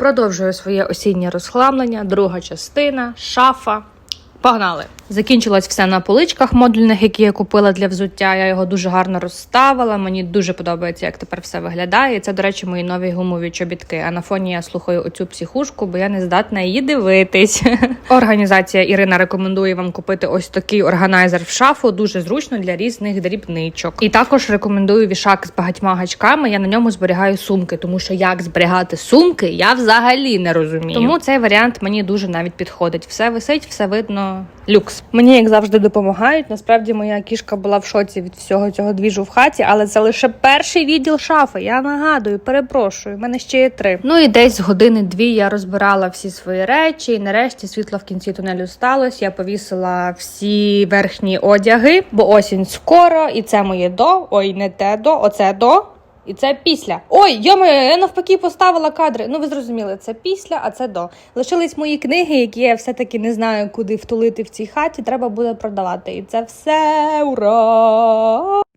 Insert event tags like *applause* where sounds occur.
Продовжую своє осіннє розхламлення, друга частина, шафа. Погнали! Закінчилось все на поличках модульних, які я купила для взуття. Я його дуже гарно розставила. Мені дуже подобається, як тепер все виглядає. Це, до речі, мої нові гумові чобітки. А на фоні я слухаю оцю психушку, бо я не здатна її дивитись. *laughs* Організація Ірина рекомендує вам купити ось такий органайзер в шафу. Дуже зручно для різних дрібничок. І також рекомендую вішак з багатьма гачками. Я на ньому зберігаю сумки, тому що як зберігати сумки, я взагалі не розумію. Тому цей варіант мені дуже навіть підходить. Все висить, все видно. Люкс. Мені як завжди допомагають. Насправді моя кішка була в шоці від всього цього двіжу в хаті, але це лише перший відділ шафи. Я нагадую, перепрошую. У мене ще є три. Ну і десь години-дві я розбирала всі свої речі. І нарешті світло в кінці тунелю сталося. Я повісила всі верхні одяги, бо осінь скоро, і це моє до. Ой, не те до, оце до. І це після. Ой, йомаю, я навпаки поставила кадри. Ну ви зрозуміли, це після, а це до. Лишились мої книги, які я все-таки не знаю, куди втулити в цій хаті. Треба буде продавати. І це все ура!